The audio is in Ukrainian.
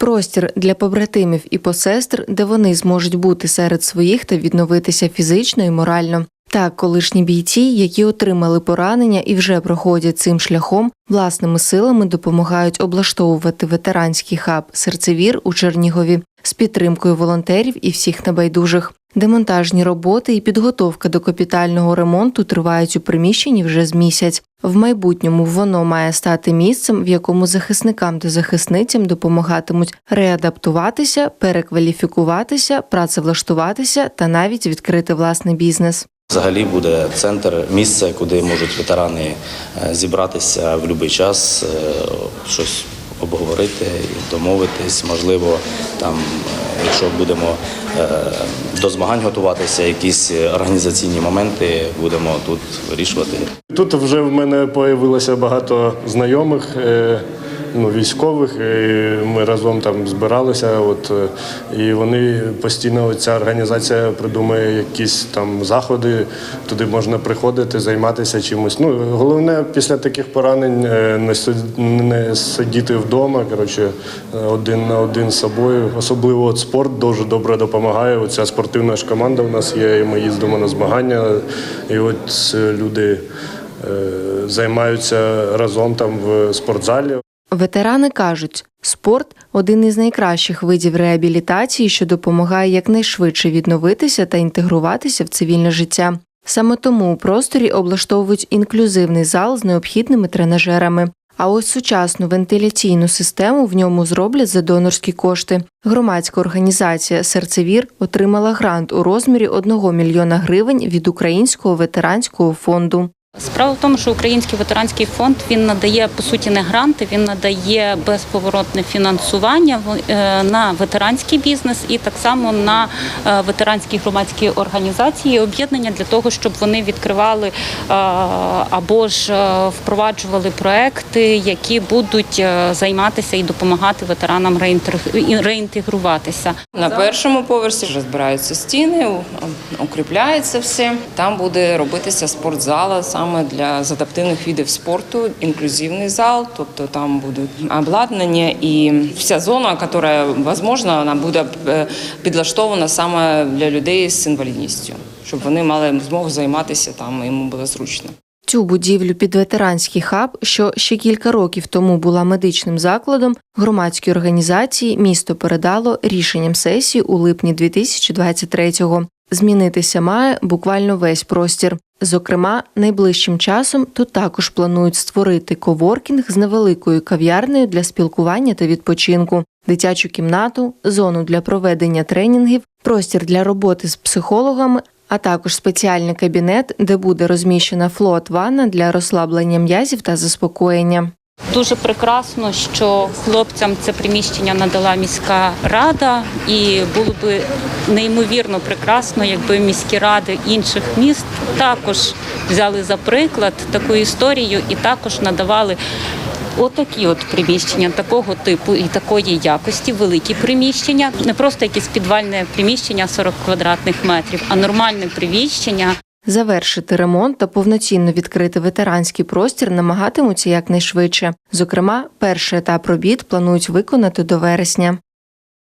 Простір для побратимів і посестр, де вони зможуть бути серед своїх та відновитися фізично і морально. Так, колишні бійці, які отримали поранення і вже проходять цим шляхом, власними силами допомагають облаштовувати ветеранський хаб серцевір у Чернігові з підтримкою волонтерів і всіх небайдужих. Демонтажні роботи і підготовка до капітального ремонту тривають у приміщенні вже з місяць. В майбутньому воно має стати місцем, в якому захисникам та захисницям допомагатимуть реадаптуватися, перекваліфікуватися, працевлаштуватися та навіть відкрити власний бізнес. Взагалі буде центр, місце, куди можуть ветерани е, зібратися в будь-який час, е, щось обговорити, домовитись. Можливо, там, е, якщо будемо е, до змагань готуватися, якісь організаційні моменти будемо тут вирішувати. Тут вже в мене появилося багато знайомих. Ну, військових, і ми разом там збиралися. От е, і вони постійно ця організація придумує якісь там заходи. Туди можна приходити, займатися чимось. Ну головне після таких поранень е, не сидіти вдома. Коротше, один на один з собою. Особливо от спорт дуже добре допомагає. Оця спортивна ж команда в нас є. і Ми їздимо на змагання, і от е, люди займаються разом там в спортзалі. Ветерани кажуть, спорт один із найкращих видів реабілітації, що допомагає якнайшвидше відновитися та інтегруватися в цивільне життя. Саме тому у просторі облаштовують інклюзивний зал з необхідними тренажерами. А ось сучасну вентиляційну систему в ньому зроблять за донорські кошти. Громадська організація Серцевір отримала грант у розмірі 1 мільйона гривень від Українського ветеранського фонду. Справа в тому, що Український ветеранський фонд він надає по суті не гранти, він надає безповоротне фінансування е, на ветеранський бізнес і так само на е, ветеранські громадські організації, об'єднання для того, щоб вони відкривали е, або ж впроваджували проекти, які будуть займатися і допомагати ветеранам реінтегруватися. На першому поверсі вже збираються стіни, укріпляється все. Там буде робитися спортзала саме для з адаптивних видів спорту, інклюзивний зал, тобто там буде обладнання і вся зона, яка можливо, вона буде е, підлаштована саме для людей з інвалідністю, щоб вони мали змогу займатися там, йому було зручно. Цю будівлю під ветеранський хаб, що ще кілька років тому була медичним закладом, громадській організації місто передало рішенням сесії у липні 2023-го. Змінитися має буквально весь простір. Зокрема, найближчим часом тут також планують створити коворкінг з невеликою кав'ярнею для спілкування та відпочинку, дитячу кімнату, зону для проведення тренінгів, простір для роботи з психологами, а також спеціальний кабінет, де буде розміщена флот-ванна для розслаблення м'язів та заспокоєння. Дуже прекрасно, що хлопцям це приміщення надала міська рада, і було би неймовірно прекрасно, якби міські ради інших міст також взяли за приклад таку історію і також надавали. Отакі от приміщення такого типу і такої якості, великі приміщення, не просто якесь підвальне приміщення 40 квадратних метрів, а нормальне приміщення, Завершити ремонт та повноцінно відкрити ветеранський простір намагатимуться якнайшвидше. Зокрема, перший етап робіт планують виконати до вересня.